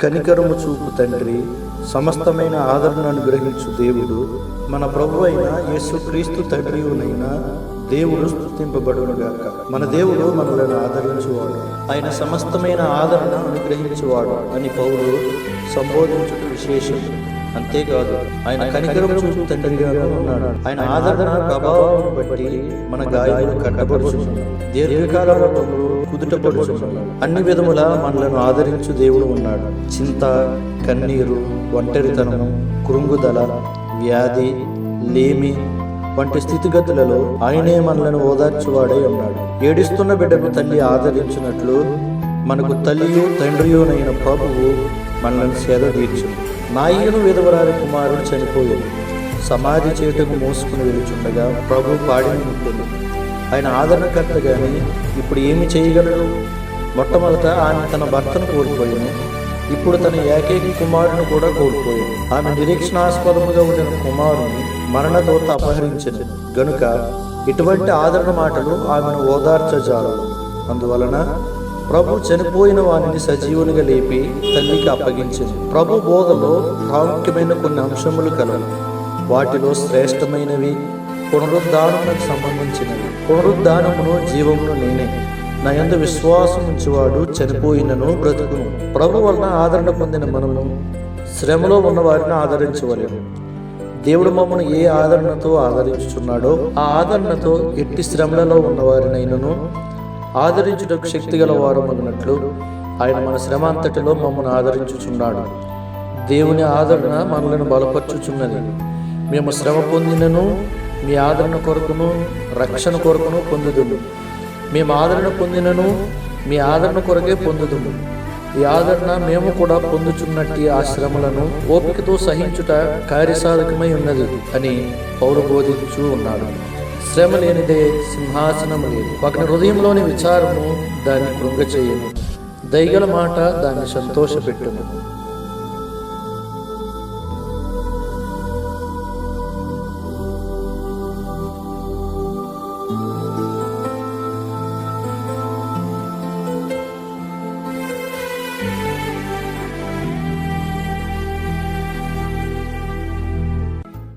కనికరము చూపు తండ్రి సమస్తమైన ఆదరణ అనుగ్రహించు దేవుడు. మన ప్రభు అయిన యేసుక్రీస్తు తండ్రియునైన దేవుడు స్థుతింపబడునుగాక మన దేవుడు మనలను ఆదరించువాడు. ఆయన సమస్తమైన ఆదరణ అనుగ్రహించువాడు అని పౌరుడు సంబోధించుట విశేషం. అంతేకాదు ఆయన కనికరం తండ్రిగాను ఉన్నాడు. ఆయన ఆదరణ ప్రభావం బట్టి మన గాయాలు కట్టబడుచున్నాడు దీర్ఘకాలంలో కుదుటపడుచున్నాడు అన్ని విధముల మనలను ఆదరించు దేవుడు ఉన్నాడు. చింత కన్నీరు ఒంటరితనము కృంగుదల వ్యాధి లేమి వంటి స్థితిగతులలో ఆయనే మనలను ఓదార్చువాడై ఉన్నాడు. ఏడుస్తున్న బిడ్డకు తల్లి ఆదరించినట్లు మనకు తల్లియు తండ్రియునైన ప్రభువు మనలను సేద తీర్చు నాయను విధవరాలి కుమారుడు చనిపోయాడు. సమాధి చేటుకు మోసుకుని వెలుచుండగా ప్రభు పాడిని ముట్టింది ఆయన ఆదరణకర్త కానీ ఇప్పుడు ఏమి చేయగలడు? మొట్టమొదట ఆమె తన భర్తను కోల్పోయాను. ఇప్పుడు తన ఏకైక కుమారుని కూడా కోల్పోయాడు ఆమె నిరీక్షణాస్పదముగా ఉండిన కుమారుని మరణదూత అపహరించింది. గనుక ఇటువంటి ఆదరణ మాటలు ఆమెను ఓదార్చజాలవు. అందువలన ప్రభు చనిపోయిన వారిని సజీవునిగా లేపి తల్లికి అప్పగించింది ప్రభు బోధలో ప్రాముఖ్యమైన కొన్ని అంశములు కలవు. వాటిలో శ్రేష్టమైనవి పునరుద్ధానములకు సంబంధించినవి. పునరుద్ధానమును జీవమును నేనే. నా విశ్వాసం ఉంచేవాడు చనిపోయినను బ్రతుకును. ప్రభు వలన ఆదరణ పొందిన మనము శ్రమలో ఉన్న వారిని ఆదరించవలేము దేవుడు మమ్మను ఏ ఆదరణతో ఆదరించుచున్నాడో ఆ ఆదరణతో ఎట్టి శ్రమలలో ఉన్నవారినైనను ఆదరించుటకు శక్తి గల వారు అన్నట్లు ఆయన మన శ్రమ అంతటిలో మమ్మల్ని ఆదరించుచున్నాడు. దేవుని ఆదరణ మనలను బలపరచుచున్నది. మేము శ్రమ పొందినను మీ ఆదరణ కొరకును రక్షణ కొరకును పొందుదుము. మేము ఆదరణ పొందినను మీ ఆదరణ కొరకే పొందుదుము. ఈ ఆదరణ మేము కూడా పొందుచున్నట్టి ఆ శ్రమలను ఓపికతో సహించుట కార్యసాధకమై ఉన్నది అని పౌరు బోధించు ఉన్నాడు. శ్రమ లేనిదే సింహాసనం లేదు ఒకటి హృదయంలోని విచారము దాన్ని కృంగ చేయను మాట దాన్ని సంతోషపెట్టును.